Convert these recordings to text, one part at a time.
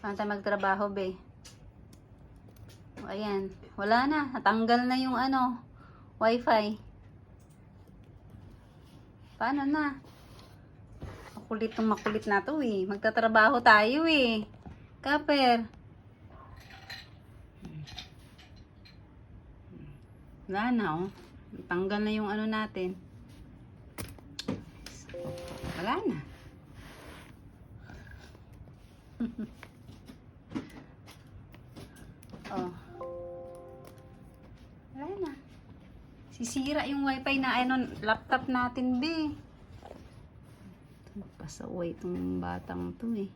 Paano tayo magtrabaho, be? O, ayan. Wala na. Natanggal na yung ano, wifi. Paano na? Makulit tong makulit na to eh. Magtatrabaho tayo eh. Kaper. Wala na oh. Tanggal na yung ano natin. Wala na. oh. Wala na. Sisira yung wifi na ano, laptop natin, be. Pasaway itong batang to eh.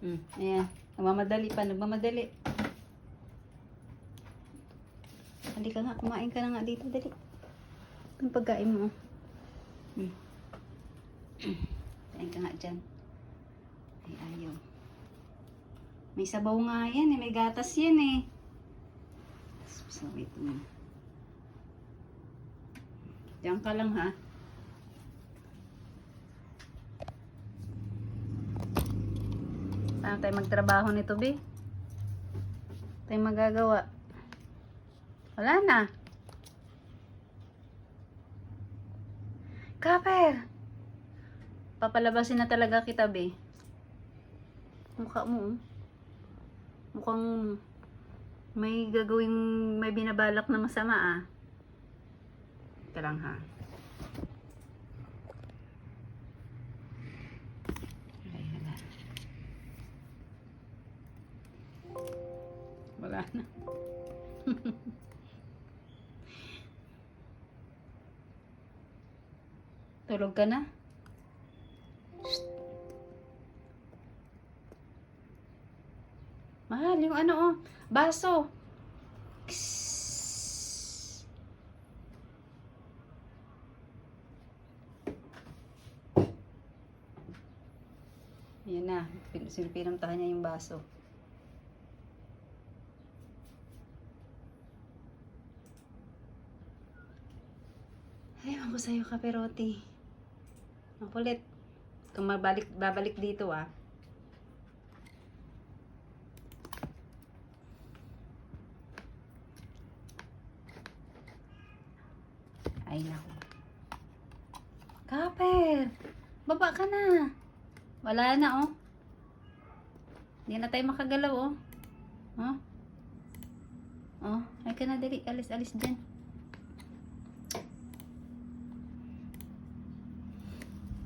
Hmm, ayan. Nagmamadali pa, nagmamadali. Halika nga, kumain ka na nga dito, dali. Ang pagkain mo. Hmm. Kain ka nga dyan. Ay, ayaw. May sabaw nga yan eh, may gatas yan eh. So, wait mo. Diyan ka lang ha. Paano tayo magtrabaho nito, Bi? Tayo magagawa. Wala na. Kaper! Papalabasin na talaga kita, Bi. Mukha mo, oh. Mukhang may gagawing, may binabalak na masama, ah. Ito lang, ha. Wala na. Tulog ka na? Mahal, yung ano oh, baso. Kss. Ayan na, pin- sinipinamtahan niya yung baso. Ewan ko sa'yo, kaperote. Makulit. Kung mabalik, babalik dito ah. Ay, naku. Kaper! Baba ka na. Wala na, oh. Hindi na tayo makagalaw, oh. Oh. Oh, ay ka na dali. Alis, alis dyan.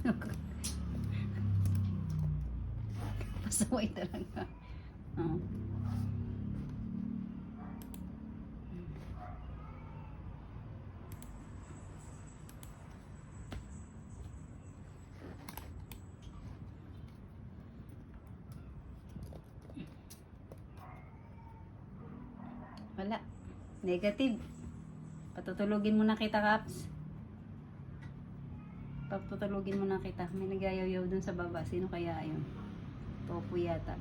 Pasaway talaga. Oh. Wala. Negative. Patutulugin mo na kita, Kaps. Patutulugin mo na kita. May nagayaw-yaw dun sa baba. Sino kaya yun? Topo yata.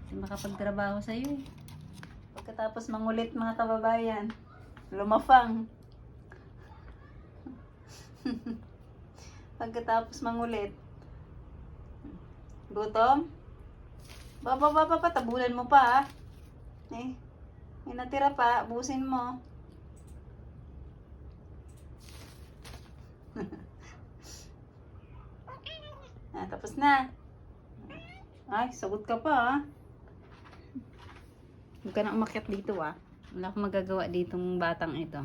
Kasi makapagtrabaho sa'yo eh. Pagkatapos mangulit mga kababayan. Lumafang. Pagkatapos mangulit. Gutom? Baba, baba pa, tabunan mo pa ah. Eh, may natira pa, busin mo. ah, tapos na. Ay, sagot ka pa ah. Huwag ka na umakyat dito ah. Wala akong magagawa ditong batang ito.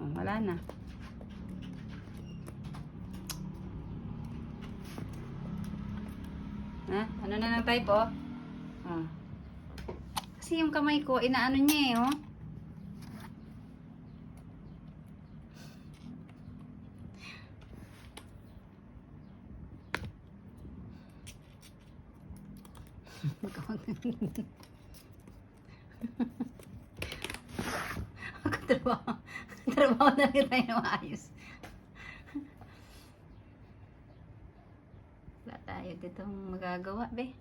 Oh, wala na. Ha? Ano na ng type, oh? Oh. Kasi yung kamay ko, inaano niya eh, oh. Trabaho. Trabaho na rin tayo na maayos. Wala tayo ditong magagawa, be.